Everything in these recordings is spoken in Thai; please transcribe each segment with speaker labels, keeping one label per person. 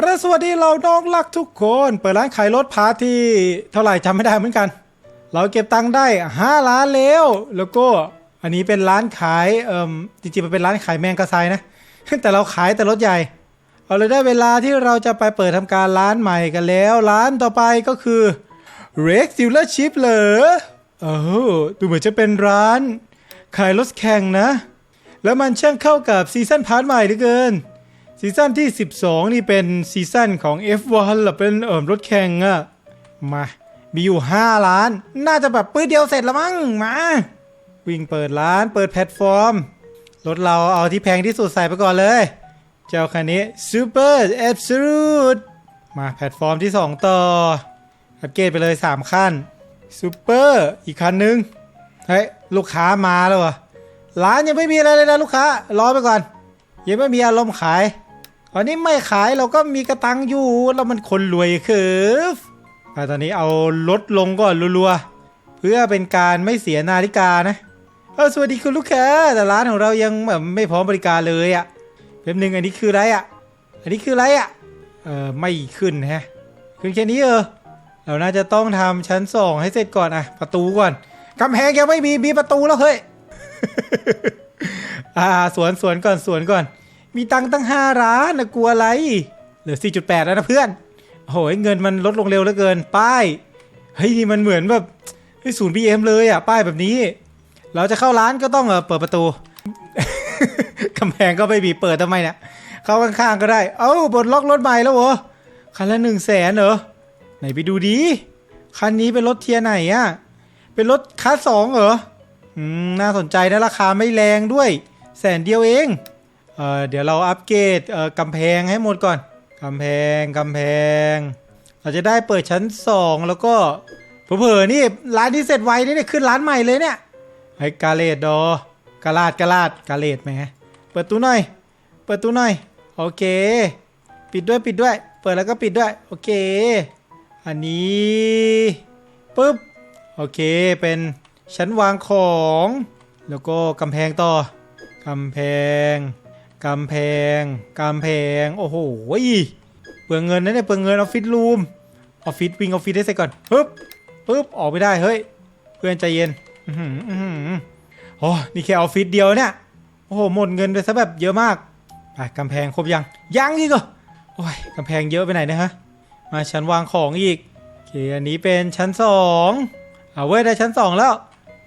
Speaker 1: รสวัสดีเราน้องรักทุกคน เปิดร้านขายรถพาที่เท่าไหร่จำไม่ได้เหมือนกัน เราเก็บตังค์ได้ 5 ล้านแล้ว แล้วก็อันนี้เป็นร้านขายเอ่มจริงๆมันเป็นร้านขายแมงกระไซนะ แต่เราขายแต่รถใหญ่ เอาเลยได้เวลาที่เราจะไปเปิดทำการร้านใหม่กันแล้ว ร้านต่อไปก็คือ Rex Dealership เหรอเออดูเหมือนจะเป็นร้าน ขายรถแข่งนะ แล้วมันช่างเข้ากับซีซั่นพาร์ทใหม่เหลือเกิน ซีซั่นที่ 12 นี่เป็นซีซั่นของ F1 หรือเป็นเอิมรถแข่งอะมามีอยู่ 5 ล้าน น่าจะแบบปื้ดเดียวเสร็จแล้วมั้งมา วิ่งเปิดร้านเปิดแพลตฟอร์ม รถเราเอาที่แพงที่สุดใส่ไปก่อนเลย เจ้าคันนี้ Super Absolute มาแพลตฟอร์มที่ 2 ต่อ อัปเกรดไปเลย 3 ขั้น Super อีกคันหนึง เฮ้ย ลูกค้ามาแล้วเหรอร้านยังไม่มีอะไรเลยนะลูกค้ารอไปก่อน ยังไม่มีอารมณ์ขาย ตอนนี้ไม่ขายเราก็มีกระตังอยู่แล้วมันคนรวยคือแต่ตอนนี้เอาลดลงก่อนรัวๆ เพื่อเป็นการไม่เสียนาฬิกานะเออสวัสดีคุณลูกค้าแต่ร้านของเรายังแบบไม่พร้อมบริการเลยอะ่ะเว็บหนึ่งอันนี้คืออะไรอะ่ะ อันนี้คืออะไรอะ่ะเออไม่ขึ้นฮะขึ้นแค่นี้เออเราน่าจะต้องทำชั้นสองให้เสร็จก่อนอะประตูก่อนกำแพงยังไม่มีมีประตูแล้วเฮ้ยอ่าสวนสวนก่อนสวนก่อน มีตังตั้งห้าล้านนะกลัวอะไร เหลือ 4.8 แล้วนะเพื่อนโอ้ยเงินมันลดลงเร็วเหลือเกิน ป้าย เฮ้ยนี่มันเหมือนแบบศูนย์บีเอ็มเลยอะ ป้ายแบบนี้ เราจะเข้าร้านก็ต้องเปิดประตูกำแพงก็ไม่มีเปิดทำไมเนี่ยเข้าข้างๆก็ได้ เอ้าบนล็อกรถใหม่แล้วเหรอ คันละหนึ่งแสนเหรอ ไหนไปดูดี คันนี้เป็นรถเทียร์ไหนอะ เป็นรถคลาสสองเหรอ อืม น่าสนใจนะราคาไม่แรงด้วย แสนเดียวเอง เออเดี๋ยวเราอัปเกรดเออกำแพงให้หมดก่อนกำแพงกำแพง เราจะได้เปิดชั้นสองแล้วก็เผลอๆนี่ร้านที่เสร็จไวนี่เนี่ยขึ้นร้านใหม่เลยเนี่ยไอ้กาเลดดอกาลาดกาลาดกาเลดไหมเปิดตู้หน่อย เปิดตู้หน่อยโอเค ปิดด้วยปิดด้วย เปิดแล้วก็ปิดด้วยโอเค อันนี้ปึ๊บโอเคเป็นชั้นวางของ แล้วก็กำแพงต่อกำแพง กำแพงกำแพง โอ้โหเปลืองเงินนะเนี่ยเปลืองเงินออฟฟิศรูมออฟฟิศวิ่งออฟฟิศได้เสร็จก่อนปึ๊บปึ๊บออกไม่ได้เฮ้ย เพื่อนใจเย็นอือหืออื้อหือโอ้นี่แค่ออฟฟิศเดียวเนี่ยโอ้โหหมดเงินไปซะแบบเยอะมากไปกำแพงครบยังยังอีกเหรอโอ้ยกำแพงเยอะไปไหนเนะฮะมาชั้นวางของอีกโอเคอันนี้เป็นชั้นสองเอาเว้ยได้ชั้นสองแล้ว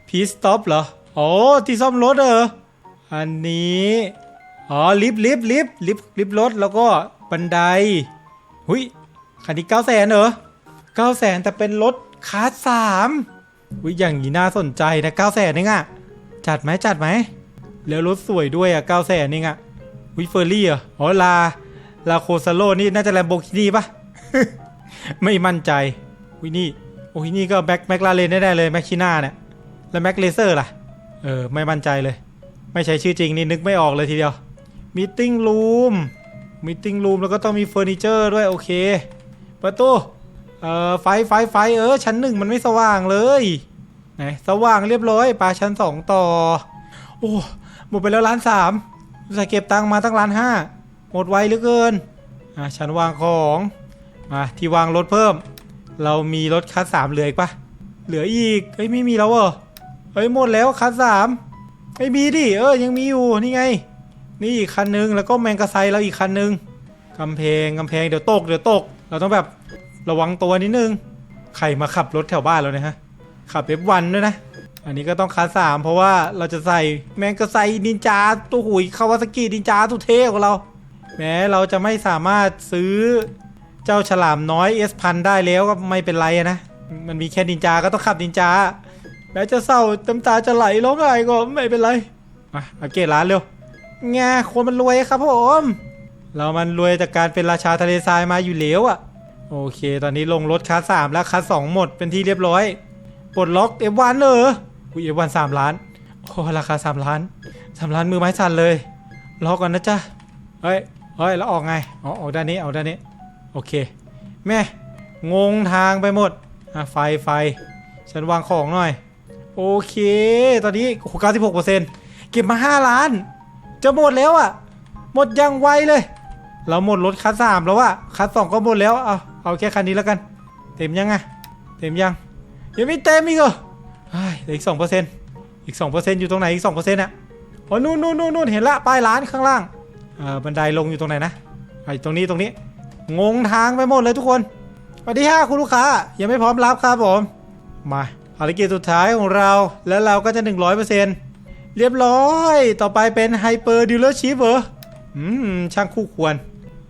Speaker 1: พีสต็อปเหรอโอ้ที่ซ่อมรถเหรออันนี้ อ๋อลิฟต์ลิฟต์ลิฟต์ลิฟต์ลิฟต์รถแล้วก็บันไดหุยคันนี้เก้าแสนเหรอเก้าแสนแต่เป็นรถคลาสสามหุยอย่างนี้น่าสนใจนะเก้าแสนเองอะจัดไหมจัดไหมแล้วรถสวยด้วยอะเก้าแสนเองอะหุยเฟอร์รี่เหรออ๋อลาลาโคซาโลนี่น่าจะแลมโบกินีปะไม่มั่นใจหุยนี่โอ้ยนี่ก็แบ็คแม็กลาเรนได้เลยแม็กชิน่าเนี่ยแล้วแม็กเลเซอร์ล่ะเออไม่มั่นใจเลย ไม่ใช่ชื่อจริงนี่นึกไม่ออกเลยทีเดียว มีติ้งรูมมีติ้งรูมแล้วก็ต้องมีเฟอร์นิเจอร์ด้วยโอเค ประตูเอ่อไฟไฟไฟเออชั้นหนึ่งมันไม่สว่างเลยไหนสว่างเรียบร้อยปลาชั้นสองต่อ โอ้หมดไปแล้วล้านสามใส่เก็บตังมาตั้งล้านห้าหมดไวเหลือเกินอะชั้นวางของมาที่วางรถเพิ่ม เรามีรถคัสสามเหลืออีกปะเหลืออีกเฮ้ยไม่มีแล้วเหรอเฮ้ยหมดแล้วคัสสามไม่มีดิเออยังมีอยู่นี่ไง นี่อีกคันนึงแล้วก็แมงกะไซเราอีกคันนึงกำแพงกำแพงเดี๋ยวตกเดี๋ยวตก เราต้องแบบระวังตัวนิดนึง ใครมาขับรถแถวบ้านเราเนี่ยฮะ ขับเอฟวันด้วยนะ อันนี้ก็ต้องคัสสามเพราะว่าเราจะใส่แมงกะไซนินจาตัวหุยคาวาซากินินจาตัวเท่ของเรา แม้เราจะไม่สามารถซื้อเจ้าฉลามน้อยเอสพันได้แล้วก็ไม่เป็นไรนะ มันมีแค่นินจาก็ต้องขับนินจาแม้จะเศร้าน้ำตาจะไหลร้องไห้ก็ไม่เป็นไร มาอัปเกรดร้านเร็ว แงคนมันรวยครับผมเรามันรวยจากการเป็นราชาทะเลทรายมาอยู่แล้วอะโอเค ตอนนี้ลงรถคัสสามแล้วคัสสองหมดเป็นที่เรียบร้อยปลดล็อก F1 เลยอุ้ย F1 สามล้านโอ้ราคาสามล้านสามล้านมือไม้สั่นเลยรอก่อนนะจ๊ะเฮ้ยเฮ้ยแล้วออกไงอ๋อออกด้านนี้ออกด้านนี้โอเค แม่งงทางไปหมดอะไฟไฟฉันวางของหน่อย โอเค ตอนนี้โอ้โห96%เซ็นเก็บมา5ล้าน จะหมดแล้วอะ่ะ หมดอยังไวเลย เราหมดรถคัสสามแล้วอะคัสสองก็หมดแล้วเอาเอาแค่คันนี้แล้วกัน เต็มยังไงเต็มยังยังไม่เต็มอีกเหรอเฮ้อีกสองเปอร์เซ็นต์อีกสองเปอร์เซ็นต์อยู่ตรงไหนอีกสองเปอร์เซ็นต์อะอ๋อนู่นนู่นนู่นนู่นเห็นละป้ายร้านข้างล่างเออบันไดลงอยู่ตรงไหนนะไอ้ตรงนี้ตรงนี้ งงทางไปหมดเลยทุกคนสวัสดีค่ะคุณลูกค้า ยังไม่พร้อมรับครับผม มาภารกิจสุดท้ายของเราแล้วเราก็จะ100%เปอรี เรียบร้อย ต่อไปเป็นไฮเปอร์ดิลเลอร์ชิพเหรอ อืม ช่างคู่ควร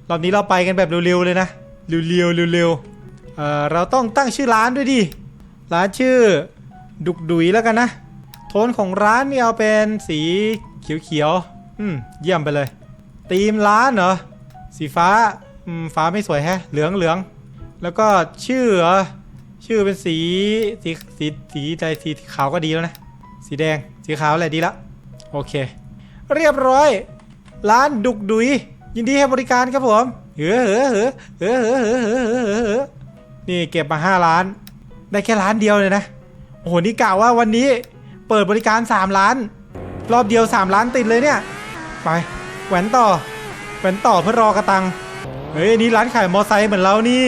Speaker 1: รอบนี้เราไปกันแบบเร็วๆเลยนะ เร็วๆเร็วๆเอ่อ เราต้องตั้งชื่อร้านด้วยดิ ร้านชื่อ ดุกดุยแล้วกันนะ โทนของร้านนี่เอาเป็นสีเขียวๆ อืม เยี่ยมไปเลย ธีมร้านเหรอ สีฟ้า อืม ฟ้าไม่สวยแฮะ เหลืองเหลือง แล้วก็ชื่อเหรอ ชื่อเป็นสี สี สี สีใจสีขาวก็ดีแล้วนะ สีแดง สีขาวอะไรดีละ โอเค เรียบร้อย ร้านดุกดุย ยินดีให้บริการครับผมเฮ้อเฮ้อเฮ้อเฮ้อเฮ้อเฮ้อเฮ้อเฮ้อนี่เก็บมาห้าล้าน ได้แค่ล้านเดียวเลยนะ โอ้โห นี่กะว่าวันนี้เปิดบริการ3ล้าน รอบเดียว3ล้านติดเลยเนี่ย ไป แหวนต่อ แหวนต่อเพื่อรอกระตัง เฮ้ย นี่ร้านขายมอไซค์เหมือนเรานี่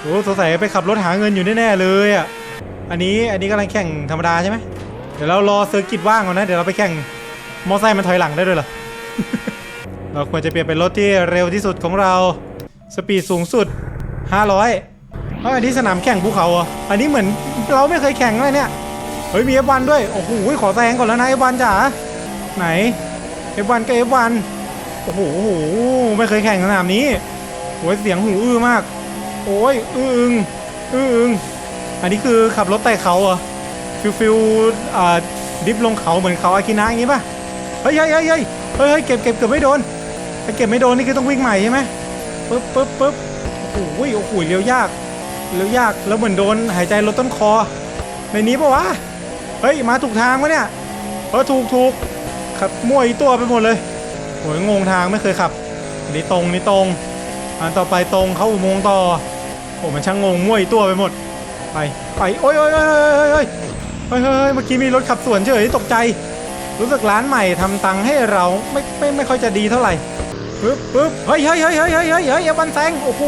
Speaker 1: โอ้สงสัยไปขับรถหาเงินอยู่แน่ๆเลยอะ อันนี้ อันนี้กำลังแข่งธรรมดาใช่ไหม ดี๋ยวเรารอเซอร์กิตว่างก่อนนะ เดี๋ยวเราไปแข่งมอไซค์มันถอยหลังได้ด้วยเหรอ เราควรจะเปลี่ยนเป็นรถที่เร็วที่สุดของเรา สปีดสูงสุด 500เฮ้ยอันนี้สนามแข่งภูเขาเหรออันนี้เหมือนเราไม่เคยแข่งเลยเนี่ย เฮ้ยมี F1 ด้วย โอ้โห ขอแซงก่อนแล้วนะ F1 จ๋า ไหน F1 กับ F1 โอ้โหโอ้โหไม่เคยแข่งสนามนี้โอ้ยเสียงหูอื้อมาก โอ้ย อื้ออึง อื้ออึง อันนี้คือขับรถไต่เขาเหรอ ฟิลฟิลดิฟลงเขาเหมือนเขาอากินะอย่างงี้ป่ะเฮ้ยเฮ้ยเฮ้ยเฮ้ยเฮ้ยเก็บเก็บเกือบไม่โดนถ้าเก็บไม่โดนนี่คือต้องวิ่งใหม่ใช่ไหมปึ๊บปึ๊บปึ๊บโอ้โหโอ้โหเลี้ยวยากเลี้ยวยากแล้วเหมือนโดนหายใจลดต้นคอ ในนี้ปะวะเฮ้ยมาถูกทางวะเนี่ยเออถูกถูกขับมั่วอีตัวไปหมดเลยโอ้ยงงทางไม่เคยขับนี่ตรงนี่ตรงอันต่อไปตรงเข้าอุโมงค์ต่อโอ้มันช่างงงมั่วอีตัวไปหมดไปไปโอ้ยโอ้ยโอ้ยโอ้ย เฮ้ยเฮ้ยเมื่อกี้มีรถขับสวนเฉยตกใจ รู้สึกร้านใหม่ทำตังค์ให้เราไม่ไม่ไม่ค่อยจะดีเท่าไหร่ปึ๊บปึ๊บเฮ้ยเฮ้ยเฮ้ยเฮ้ยเฮ้ยเฮ้ยเฮ้ยอย่าบันแซงโอ้โห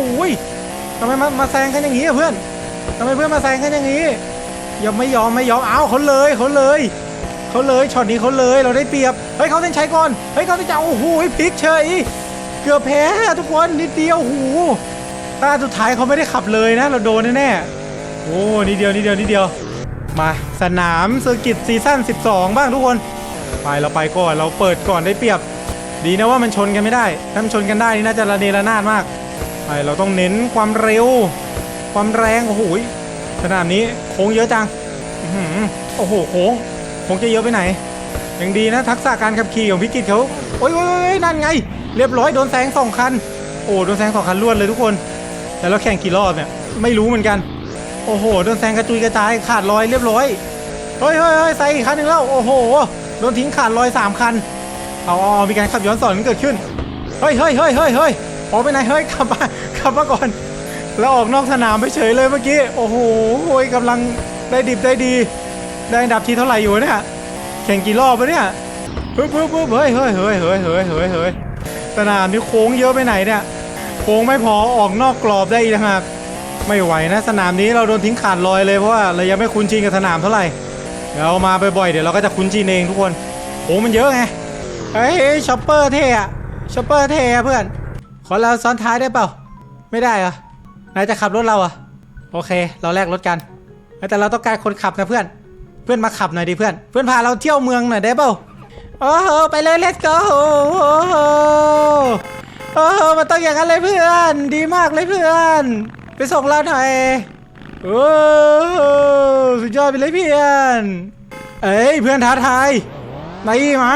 Speaker 1: ทำไมมามาแซงกันอย่างนี้อะเพื่อนทำไมเพื่อนมาแซงกันอย่างนี้ยังไม่ยอมไม่ยอมเอาเขาเลยเขาเลยเขาเลยช็อตนี้เขาเลยเราได้เปรียบเฮ้ยเขาเส้นชัยก่อนเฮ้ยเขาเส้นชัยโอ้โหพลิกเฉยเกือบแพ้ทุกคนนิดเดียวโอ้โหตาสุดท้ายเขาไม่ได้ขับเลยนะ เราโดนแน่ๆโอ้นิดเดียวนิดเดียวนิดเดียว มาสนามเซอร์กิตซีซั่น 12 บ้างทุกคน ไปเราไปก่อนเราเปิดก่อนได้เปรียบ ดีนะว่ามันชนกันไม่ได้ถ้ามันชนกันได้นี่น่าจะระเนระนาดมากไปเราต้องเน้นความเร็ว ความแรงโอ้โหสนามนี้โค้งเยอะจังอโอ้โหโค้งโค้งจะเยอะไปไหนยังดีนะ ทักษะการขับขี่ของพิกิตเขาโอ้ยโอ้ยโอ้ยนั่นไง เรียบร้อยโดนแซงสองคัน โอ้โดนแซงสองคันรวดเลยทุกคน แต่เราแข่งกี่รอบเนี่ยไม่รู้เหมือนกัน โอ้โหโดนแซงกระจุยกระจายขาดลอยเรียบร้อยเฮ้ยเฮ้ยเฮ้ยใส่อีกคันหนึ่งแล้วโอ้โหโดนทิ้งขาดลอยสามคันเอาอมีการขับย้อนสอนเกิดขึ้นเฮ้ยเฮ้ยเฮ้ยเฮ้ยเฮ้ยออกไปไหนเฮ้ยขับมาขับมาก่อนแล้วออกนอกสนามไปเฉยเลยเมื่อกี้โอ้โหโอ้ยกำลังได้ดิบได้ดี ได้อันดับที่เท่าไหร่อยู่เนี่ยแข่งกี่รอบวะเนี่ยปึ๊บปึ๊บปึ๊บเฮ้ยเฮ้ยเฮ้ยเฮ้ยเฮ้ยเฮ้ยเฮ้ยสนามนี้โค้งเยอะไปไหนเนี่ยโค้งไม่พอออกนอกกรอบได้อีกนะฮะ ไม่ไหวนะสนามนี้เราโดนทิ้งขาดลอยเลยเพราะว่าเรายังไม่คุ้นชินกับสนามเท่าไหร่เดี๋ยวมาบ่อยๆเดี๋ยวเราก็จะคุ้นชินเองทุกคนโค้มันเยอะไงเฮ้ยช็อปเปอร์เท่อะช็อปเปอร์เท่อะเพื่อน ขอเราซ้อนท้ายได้เปล่า ไม่ได้เหรอนายจะขับรถเราอะโอเค เราแลกรถกัน แต่เราต้องการคนขับนะเพื่อน เพื่อนมาขับหน่อยดิเพื่อน เพื่อนพาเราเที่ยวเมืองหน่อยได้เปล่าโอ้โหไปเลย let's go โอ้โหโอ้โหมันต้องอย่างนั้นเลยเพื่อน ดีมากเลยเพื่อน ส่งเราหน่อยโอ้สุดยอดไปเลยเพื่อนเอ้ยเพื่อนท้าทายมาอีมา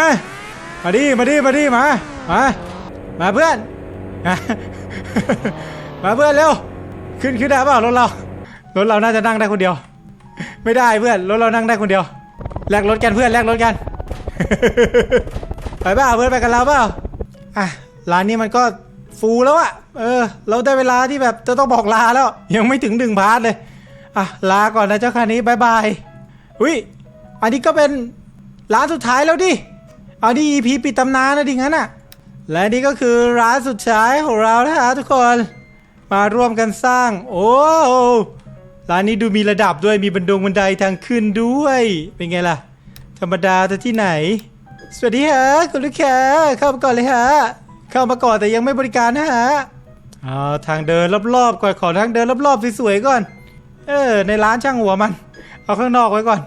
Speaker 1: มาดิมาดิมาดิมา มา มาเพื่อน มาเพื่อนเร็ว ขึ้นขึ้นได้เปล่ารถเรา รถเราน่าจะนั่งได้คนเดียว ไม่ได้เพื่อนรถเรานั่งได้คนเดียว แลกรถกันเพื่อนแลกรถกัน ไปเปล่าเพื่อนไปกันเราเปล่า อะร้านนี้มันก็ ฟูแล้วอะเออ เราได้เวลาที่แบบจะต้องบอกลาแล้ว ยังไม่ถึงหนึ่งพาร์ทเลย อะ ลาก่อนนะเจ้าคันนี้บายบายอุ้ยอันนี้ก็เป็นร้านสุดท้ายแล้วดิ เอาดิ EP ปิดตำนานนะดิงั้นน่ะและนี่ก็คือร้านสุดท้ายของเรานะฮะทุกคน มาร่วมกันสร้าง โอ้ร้านนี้ดูมีระดับด้วยมีบันดงบันไดทางขึ้นด้วย เป็นไงล่ะ ธรรมดาแต่ที่ไหน สวัสดีฮะคุณลูกค้าเข้ามาก่อนเลยฮะ เข้ามาก่อนแต่ยังไม่บริการนะฮะเอาทางเดินรอบๆก่อนขอทางเดินรอบๆสวยๆก่อน เออ ในร้านช่างหัวมัน เอาข้างนอกไว้ก่อน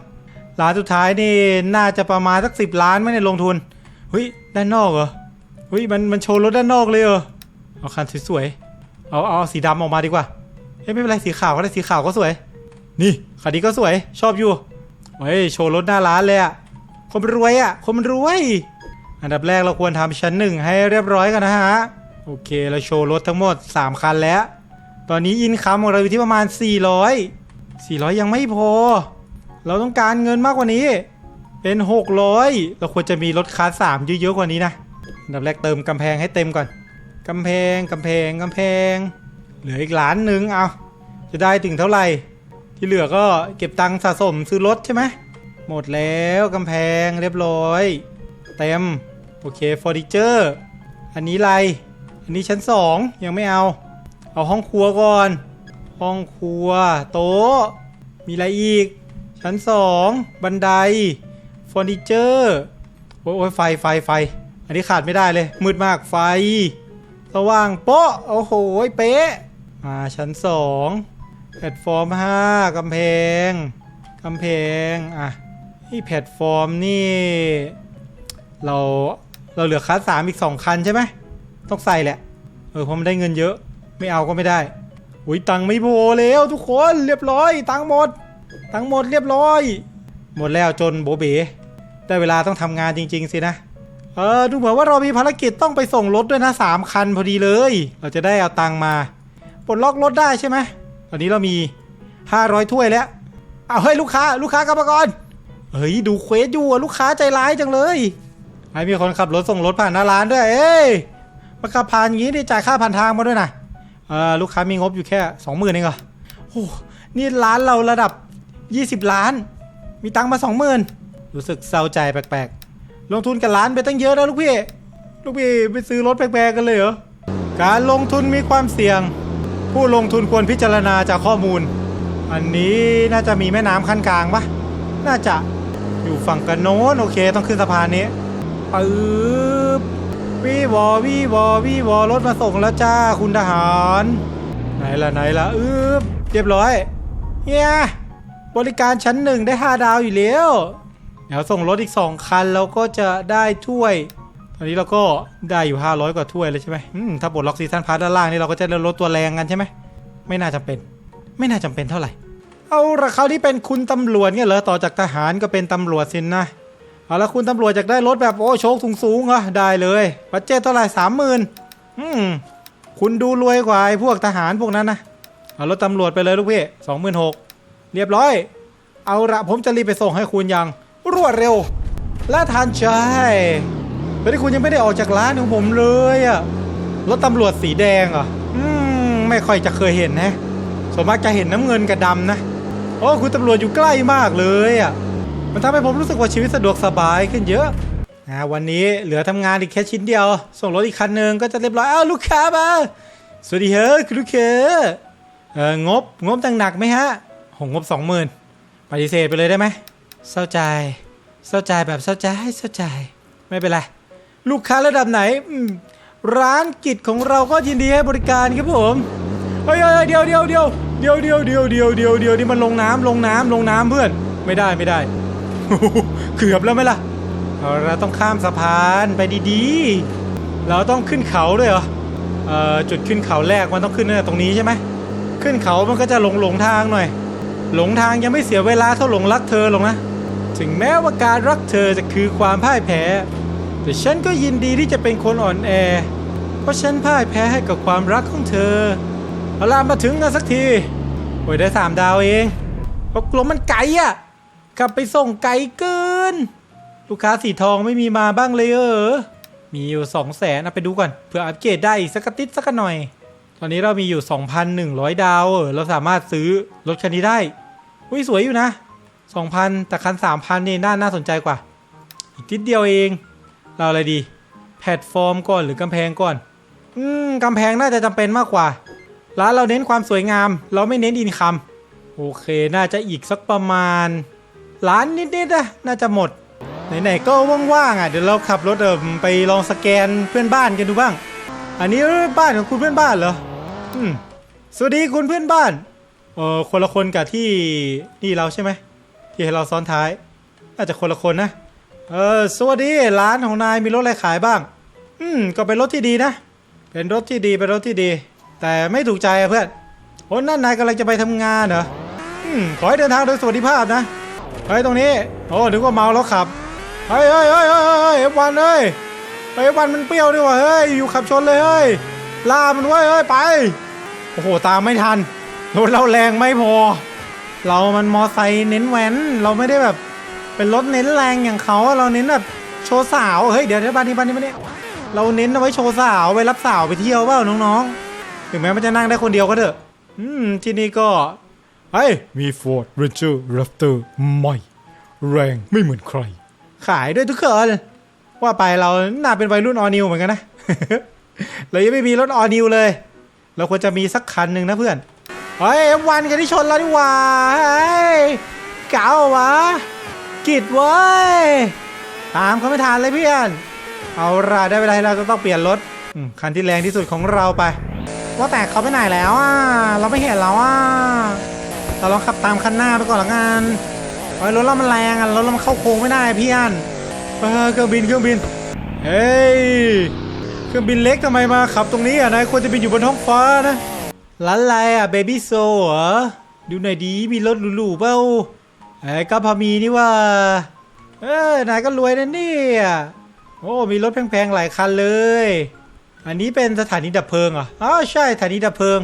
Speaker 1: ร้านสุดท้ายนี่น่าจะประมาณสักสิบล้านไม่ได้ลงทุนเฮ้ยด้านนอกเหรอเฮ้ยมันมันโชว์รถด้านนอกเลยเหรอเอาคันสวยๆเอาเอาสีดำออกมาดีกว่าเฮ้ยไม่เป็นไรสีขาวก็ได้สีขาวก็สวย นี่คันนี้ก็สวยชอบอยู่เฮ้ยโชว์รถหน้าร้านเลยอะคนมันรวยอะคนมันรวย อันดับแรกเราควรทำชั้นหนึ่งให้เรียบร้อยกันนะฮะ โอเคเราโชว์รถทั้งหมด 3 คันแล้ว ตอนนี้อินคัมของเราอยู่ที่ประมาณ 400 400 ยังไม่พอ เราต้องการเงินมากกว่านี้ เป็น 600 เราควรจะมีรถคัสสามเยอะๆกว่านี้นะอันดับแรกเติมกำแพงให้เต็มก่อนกำแพงกำแพงกำแพง เหลืออีกล้านหนึ่งเอาจะได้ถึงเท่าไหร่ ที่เหลือก็เก็บตังค์สะสมซื้อรถใช่ไหมหมดแล้วกำแพงเรียบร้อย เต็ม โอเคเฟอร์นิเจอร์อันนี้ไรอันนี้ชั้น2ยังไม่เอา เอาห้องครัวก่อน ห้องครัว โต๊ะ มีอะไรอีก ชั้น2บันไดเฟอร์นิเจอร์โอ้ยไฟไฟไฟ อันนี้ขาดไม่ได้เลย มืดมากไฟ สว่างโป๊ะโอ้โหเป๊ะมาชั้น2แพลตฟอร์ม5กำแพงกำแพง อะนี่แพลตฟอร์มนี่ เรา เราเหลือคัสสามอีก2คันใช่ไหมต้องใส่แหละ เออเพราะมันได้เงินเยอะ ไม่เอาก็ไม่ได้ อุ้ยตังไม่พอแล้วทุกคนเรียบร้อย ตังหมด ตังหมดเรียบร้อย หมดแล้วจนโบเบได้เวลาต้องทำงานจริง ๆ สินะ เออดูเหมือนว่าเรามีภารกิจต้องไปส่งรถด้วยนะสามคันพอดีเลย เราจะได้เอาตังมาปลดล็อกรถได้ใช่ไหมตอนนี้เรามี500ถ้วยแล้วเอาเฮ้ยลูกค้า ลูกค้ากลับมาก่อนเฮ้ยดูเควสอยู่ลูกค้าใจร้ายจังเลย ให้มีคนขับรถส่งรถผ่านหน้าร้านด้วย เอ้ยมาขับผ่านอย่างนี้ได้จ่ายค่าผ่านทางมาด้วยนะเออลูกค้ามีงบอยู่แค่สองหมื่นเองเหรอโอ้นี่ร้านเราระดับ 20 ล้าน มีตังค์มาสองหมื่นรู้สึกเศร้าใจแปลกๆ ลงทุนกับร้านไปตั้งเยอะนะลูกพี่ ลูกพี่ไปซื้อรถแปลกๆกันเลยเหรอ การลงทุนมีความเสี่ยง ผู้ลงทุนควรพิจารณาจากข้อมูล อันนี้น่าจะมีแม่น้ำขั้นกลางปะน่าจะอยู่ฝั่งกันโน้นโอเค ต้องขึ้นสะพานนี้ ปึ๊บวีวอวีวอวีวอรถมาส่งแล้วจ้าคุณทหาร ไหนล่ะไหนล่ะอึ๊บเรียบร้อยเฮียบริการชั้นหนึ่งได้5ดาวอยู่แล้วเดี๋ยวส่งรถอีก 2 คันเราก็จะได้ถ้วย ตอนนี้เราก็ได้อยู่ 500 กว่าถ้วยเลยใช่ไหมมถ้าปลดล็อกซีซันพาร์ด้านล่างนี่เราก็จะได้ลดตัวแรงกันใช่ไหมไม่น่าจำเป็น ไม่น่าจำเป็นเท่าไหร่ เอาละเขาที่เป็นคุณตำรวจเนี่ยเหรอต่อจากทหารก็เป็นตำรวจสินนะ เอาละคุณตำรวจอยากได้รถแบบโอ้โชคสูงๆเหรอได้เลยบัตเจตเท่าไหร่สามหมื่นอืมคุณดูรวยกว่าไอ้พวกทหารพวกนั้นนะเอารถตำรวจไปเลยลูกพี่สองหมื่นหกเรียบร้อย เอาละผมจะรีบไปส่งให้คุณอย่างรวดเร็วและทันใจแต่ที่คุณยังไม่ได้ออกจากร้านของผมเลยอะรถตำรวจสีแดงเหรอะอืมไม่ค่อยจะเคยเห็นนะส่วนมากจะเห็นน้ำเงินกับดำนะโอ้คุณตำรวจอยู่ใกล้มากเลยอะ มันทำให้ผมรู้สึกว่าชีวิตสะดวกสบายขึ้นเยอะอ่าวันนี้เหลือทำงานอีกแค่ชิ้นเดียว ส่งรถอีกคันหนึ่งก็จะเรียบร้อยอ้าวลูกค้ามาสวัสดีเฮ้ยคุณลูกค้าเอองบงบจังหนักไหมฮะหงงบสองหมื่นปฏิเสธไปเลยได้ไหมเศร้าใจเศร้าใจแบบเศร้าใจเศร้าใจไม่เป็นไรลูกค้าระดับไหนร้านกิจของเราก็ยินดีให้บริการครับผมเฮ้ยเดี๋ยวเดี๋ยวเดี๋ยวเดี๋ยวเดี๋ยวเดี๋ยวเดี๋ยวเดี๋ยวเดี๋ยวนี่มันลงน้ำลงน้ำลงน้ำเพื่อน ไม่ได้ไม่ได้ เกือบแล้วไหมล่ะ เราต้องข้ามสะพานไปดีๆ เราต้องขึ้นเขาด้วยเหรอเอ่อจุดขึ้นเขาแรกมันต้องขึ้นตรงนี้ใช่ไหม ขึ้นเขามันก็จะหลงหลงทางหน่อย หลงทางยังไม่เสียเวลาเท่าหลงรักเธอหรอกนะ ถึงแม้ว่าการรักเธอจะคือความพ่ายแพ้ แต่ฉันก็ยินดีที่จะเป็นคนอ่อนแอ เพราะฉันพ่ายแพ้ให้กับความรักของเธอเอาล่ะมาถึงกันสักที โอ้ยได้สามดาวเองเพราะกลัวมันไกลอะ กลับไปส่งไกลเกิน ลูกค้าสีทองไม่มีมาบ้างเลยเออ มีอยู่สองแสนเอาไปดูก่อนเผื่ออัปเกรดได้สักติดสักหน่อย ตอนนี้เรามีอยู่ 2,100 ดาวเออเราสามารถซื้อรถคันนี้ได้ อุ้ยสวยอยู่นะ 2,000 แต่คัน 3,000นี่น่าน่าสนใจกว่า อีกนิดเดียวเอง เราอะไรดี แพลตฟอร์มก่อนหรือกำแพงก่อน อืมกำแพงน่าจะจำเป็นมากกว่าร้านเราเน้นความสวยงาม เราไม่เน้นอินคัมโอเค น่าจะอีกสักประมาณ ล้านนิดๆนะน่าจะหมด ไหนๆก็ว่างๆอะเดี๋ยวเราขับรถเอิมไปลองสแกนเพื่อนบ้านกันดูบ้าง อันนี้บ้านของคุณเพื่อนบ้านเหรออืมสวัสดีคุณเพื่อนบ้านเออคนละคนกับที่นี่เราใช่ไหมที่ให้เราซ้อนท้ายน่าจะคนละคนนะเออสวัสดีร้านของนายมีรถอะไรขายบ้าง อืมก็เป็นรถที่ดีนะ เป็นรถที่ดีเป็นรถที่ดี แต่ไม่ถูกใจเพื่อนโอ้นั่นนายกำลังจะไปทำงานเหรออืมขอให้เดินทางโดยสวัสดิภาพนะ เฮ้ยตรงนี้ โอ้นึกว่าเมาแล้วขับ เฮ้ยเฮ้ยเฮ้ยเฮ้ยเอฟวันเฮ้ยเอฟวันมันเปรี้ยวดีว่ะเฮ้ยอยู่ขับชนเลยเฮ้ยล่ามันไว้เฮ้ยไป โอ้โหตามไม่ทันรถเราแรงไม่พอ เรามันมอไซค์เน้นแว้นเราไม่ได้แบบเป็นรถเน้นแรงอย่างเขาเราเน้นแบบโชว์สาวเฮ้ยเดี๋ยวเดี๋ยวบ้านนี้บ้านนี้บ้านนี้เราเน้นเอาไว้โชว์สาวไปรับสาวไปเที่ยวเปล่าน้องๆถึงแม้มันจะนั่งได้คนเดียวก็เถอะ อืมที่นี่ก็ เฮ้ยมี Ford Ranger Raptor ใหม่ แรงไม่เหมือนใคร ขายด้วยทุกคนว่าไปเราน่าเป็นวัยรุ่นออนิวเหมือนกันนะเรายังไม่มีรถออนิวเลย เราควรจะมีสักคันหนึ่งนะเพื่อนเฮ้ยวันกันที่ชนแล้วนี่ว่าเก๋าวะกิดเว้ยตามเขาไม่ทันเลยเพื่อน เอาล่ะได้เวลาที่เราจะต้องเปลี่ยนรถคันที่แรงที่สุดของเราไป ว่าแต่เขาไปไหนแล้วอะเราไม่เห็นแล้วอะ เราลองขับตามคันหน้าไปก่อนละกันโอ้ยรถเรามันแรงอะรถเรามันเข้าโค้งไม่ได้พี่อันเออเครื่องบินเครื่องบินเฮ้ยเครื่องบินเล็กทำไมมาขับตรงนี้อะนายควรจะบินอยู่บนท้องฟ้านะร้านอะไรอะเบบี้โซเหรอดูหน่อยดีมีรถหรูๆเปล่าไอ้ก็พอมีนี่ว่าเออนายก็รวยนะเนี่ยโอ้มีรถแพงๆหลายคันเลย อันนี้เป็นสถานีดับเพลิงเหรออ๋อใช่สถานีดับเพลิง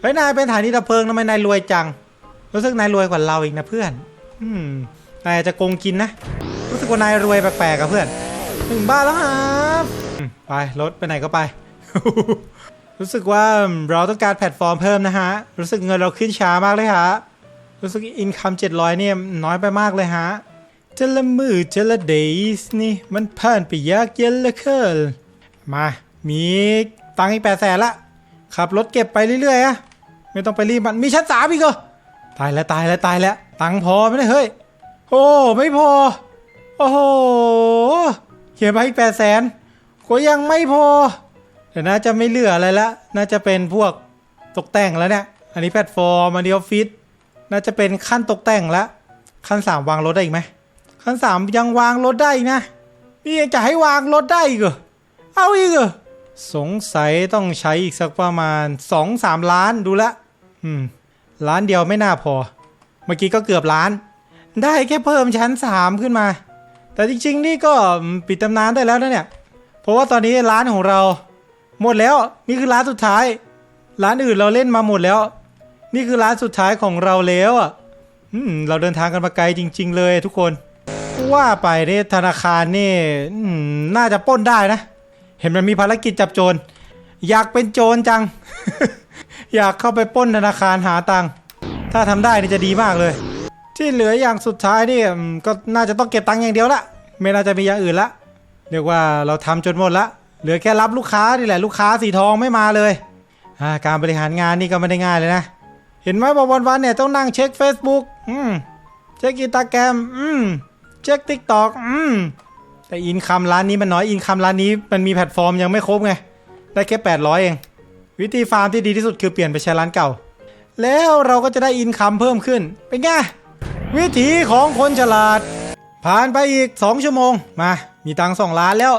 Speaker 1: เฮ้ยนายเป็นสถานีดับเพลิงทำไมนายรวยจัง รู้สึกนายรวยกว่าเราอีกนะเพื่อน อืมนายอาจจะโกงกินนะ รู้สึกว่านายรวยแปลกๆกับเพื่อนถึงบ้านแล้วครับไปรถไปไหนก็ไป รู้สึกว่าเราต้องการแพลตฟอร์มเพิ่มนะฮะ รู้สึกเงินเราขึ้นช้ามากเลยฮะ รู้สึกอินคัมเจ็ดร้อยเนี่ยน้อยไปมากเลยฮะเจละมือเจละเดย์นี่มันผ่านไปยากเย็นเหลือเกินมา มีตังค์อีกแปดแสนละ ขับรถเก็บไปเรื่อยๆอะไม่ต้องไปรีบมันมีชั้นสามอีกเหรอ ตายแล้วตายแล้วตายแล้วตังค์พอไหมเนี่ได้เฮ้ยโอ้ไม่พอ โอ้โหเขียนไปอีกแปดแสนก็ยังไม่พอแต่น่าจะไม่เหลืออะไรละน่าจะเป็นพวกตกแต่งแล้วเนี่ย อันนี้แพลตฟอร์มอันนี้ออฟฟิศน่าจะเป็นขั้นตกแต่งแล้วขั้นสามวางรถได้อีกไหมขั้นสามยังวางรถได้นะนี่ยังจะให้วางรถได้อีกเหรอเอาอีกเหรอสงสัยต้องใช้อีกสักประมาณสองสามล้านดูละ อืม ล้านเดียวไม่น่าพอ เมื่อกี้ก็เกือบล้าน ได้แค่เพิ่มชั้นสามขึ้นมา แต่จริง ๆ นี่ก็ปิดตำนานได้แล้วนะเนี่ย เพราะว่าตอนนี้ร้านของเรา หมดแล้วนี่คือร้านสุดท้าย ร้านอื่นเราเล่นมาหมดแล้ว นี่คือร้านสุดท้ายของเราแล้วอะเราเดินทางกันมาไกลจริง ๆ เลยทุกคนว่าไปเนี่ยธนาคารนี่น่าจะป้นได้นะ เห็นมันมีภารกิจจับโจร อยากเป็นโจรจัง อยากเข้าไปป้นธนาคารหาตังค์ถ้าทำได้นี่จะดีมากเลย ที่เหลืออย่างสุดท้ายนี่ก็น่าจะต้องเก็บตังค์อย่างเดียวละไม่น่าจะมีอย่างอื่นละเรียกว่าเราทำจนหมดละเหลือแค่รับลูกค้านี่แหละลูกค้าสีทองไม่มาเลยาการบริหารงานนี่ก็ไม่ได้ง่ายเลยนะ เห็นไหมว่าวันเนี่ยต้องนั่งเช็ค Facebook อืมเช็คอินตาแกรมอืมเช็คทิกตอกอืมแต่อินคัมร้านนี้มันน้อยอินคัมร้านนี้มันมีแพลตฟอร์มยังไม่ครบไง ได้แค่ 800 เอง วิธีฟาร์มที่ดีที่สุดคือเปลี่ยนไปใช้ร้านเก่า แล้วเราก็จะได้อินคัมเพิ่มขึ้น เป็นไง วิธีของคนฉลาด ผ่านไปอีก 2 ชั่วโมง มา มีตังสองล้านแล้ว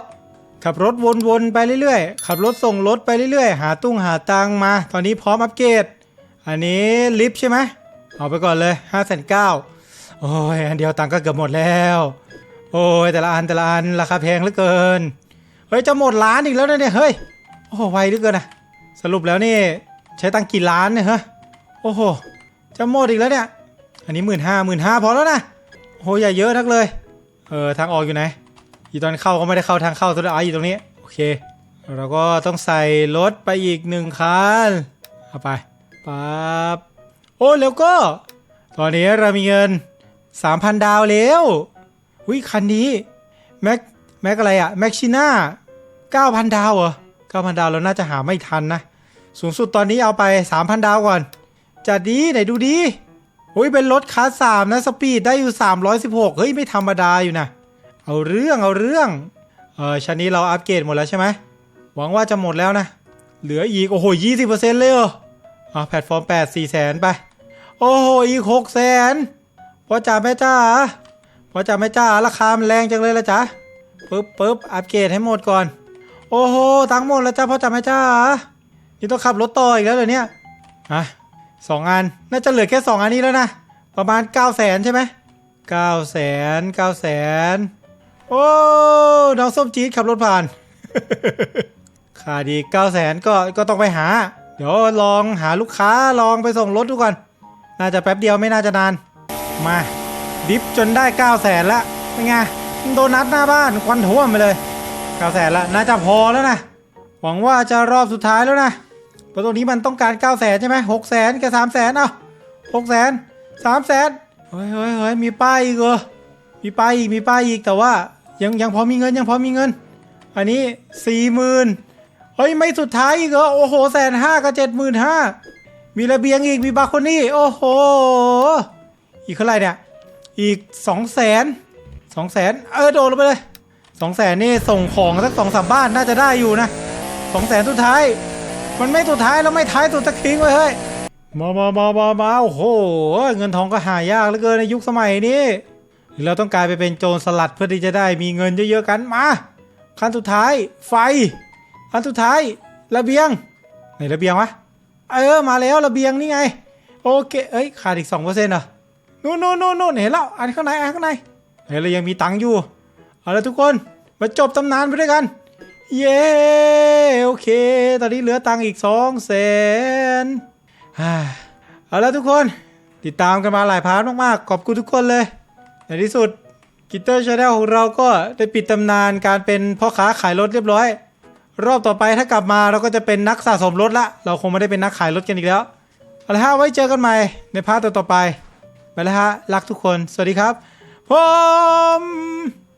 Speaker 1: ขับรถวนๆไปเรื่อยๆ ขับรถส่งรถไปเรื่อยๆ หาตุ้งหาตังมา ตอนนี้พร้อมอัปเกรด อันนี้ลิฟใช่ไหม เอาไปก่อนเลย5้าแสนเก้าโอ้ย อันเดียวตังก็เกือบหมดแล้ว โอ้ย แต่ละอันแต่ละอันราคาแพงเหลือเกิน เฮ้ย จะหมดล้านอีกแล้วนะเนี่ย เฮ้ย โอ้ไวเหลือเกินนะ สรุปแล้วนี่ใช้ตังกี่ล้านเนี่ยฮ้ยโอ้โหจะหมดอีกแล้วเนี่ย อันนี้หมื่นห้าหมื่นห้าพอแล้วนะโหอย่าเยอะนักเลย เออทางออกอยู่ไหนอีตอนเข้าก็ไม่ได้เข้าทางเข้าตัวอ๋ออยู่ตรงนี้โอเค เราก็ต้องใส่รถไปอีกหนึ่งคันเอาไปปั๊บโอ้แล้วก็ ตอนนี้เรามีเงิน 3,000 ดาวแล้วอุ้ยคันนี้แม็กแม็กอะไรอะแม็กชิน่า9,000 ดาวเหรอ9,000 ดาวเราน่าจะหาไม่ทันนะ สูงสุดตอนนี้เอาไป 3,000 ดาวก่อนจะดีไหนดูดีโอ้ยเป็นรถคลาสสามนะสปีดได้อยู่ 316 เฮ้ย ไม่ธรรมดาอยู่นะ เอาเรื่องเอาเรื่อง เออชั้นนี้เราอัปเกรดหมดแล้วใช่ไหม หวังว่าจะหมดแล้วนะ เหลืออีก โอ้โห 20%เลยเหรออะแพลตฟอร์ม 8 4แสนไป โอ้โห อีก6แสนพ่อจ๋าแม่จ๋าพ่อจ๋าแม่จ๋าราคามันแรงจังเลยละจ๊ะปึ๊บปึ๊บอัปเกรดให้หมดก่อน โอ้โหตั้งหมดแล้วจ้าพ่อจ๋าแม่จ๋า นี่ต้องขับรถต่ออีกแล้วเหรอเนี่ยอะสองอันน่าจะเหลือแค่สองอันนี้แล้วนะ ประมาณ9 0 0แสนใช่ไหม9 0 0แสน9 0แสนโอ้น้องส้มจี๊ดขับรถผ่านขาดอีก9 0 0แสนก็ก็ต้องไปหา เดี๋ยวลองหาลูกค้าลองไปส่งรถดูก่อน น่าจะแป๊บเดียวไม่น่าจะนาน มา ดิฟจนได้9 0 0แสนละเป็นไงโดนัทหน้าบ้านควันท่วมไปเลย9 0 0แสนละน่าจะพอแล้วนะ หวังว่าจะรอบสุดท้ายแล้วนะ พราะตรงนี้มันต้องการ9 0 0แสนใช่ไหมหกแสนกับ3แสนเอ้าหกแสนสามแสนเฮ้ยเฮ้ยเฮ้ยมีป้ายอีกเหรอมีป้ายอีกมีป้ายอีกแต่ว่ายังยังพอมีเงินยังพอมีเงิน อันนี้สี่หมื่นเฮ้ย ไม่สุดท้ายอีกเหรอโอ้โหแสนห้ากับเจ็ดหมื่นห้ามีระเบียงอีกมีบาร์โคนี่ โอ้โห อีกเท่าไหร่เนี่ย อีกสองแสนสองแสนเออโดดลงไปเลยสองแสนนี่ส่งของสักสองสามบ้านน่าจะได้อยู่นะสองแสนสุดท้าย มันไม่สุดท้ายแล้วไม่ท้ายสุดสักทิ้งไว้เฮ้ยมามามามามาโอ้โห เงินทองก็หายากเหลือเกินในยุคสมัยนี้ เราต้องกลายไปเป็นโจรสลัดเพื่อที่จะได้มีเงินเยอะๆกันมา ขั้นสุดท้ายไฟ ขั้นสุดท้ายระเบียงไหนระเบียงวะ เออมาแล้วระเบียงนี่ไง โอเค เอ้ยขาดอีกสองเปอร์เซ็นต์อะนู่นนู่นนู่นนู่นเห็นแล้วอันข้างในอันข้างในเฮ้ยเรายังมีตังค์อยู่ เอาละทุกคนมาจบตำนานไปด้วยกัน เย้ โอเค ตอนนี้เหลือตังค์อีกสองแสนฮ่าเอาละทุกคน ติดตามกันมาหลายพาร์ทมาก ๆ ขอบคุณทุกคนเลย ในที่สุดกิตเตอร์ชาแนลของเราก็ได้ปิดตำนานการเป็นพ่อค้าขายรถเรียบร้อย รอบต่อไปถ้ากลับมาเราก็จะเป็นนักสะสมรถละ เราคงไม่ได้เป็นนักขายรถกันอีกแล้วเอาละฮะไว้เจอกันใหม่ในพาร์ทต่อๆไปไปแล้วฮะรักทุกคน สวัสดีครับผม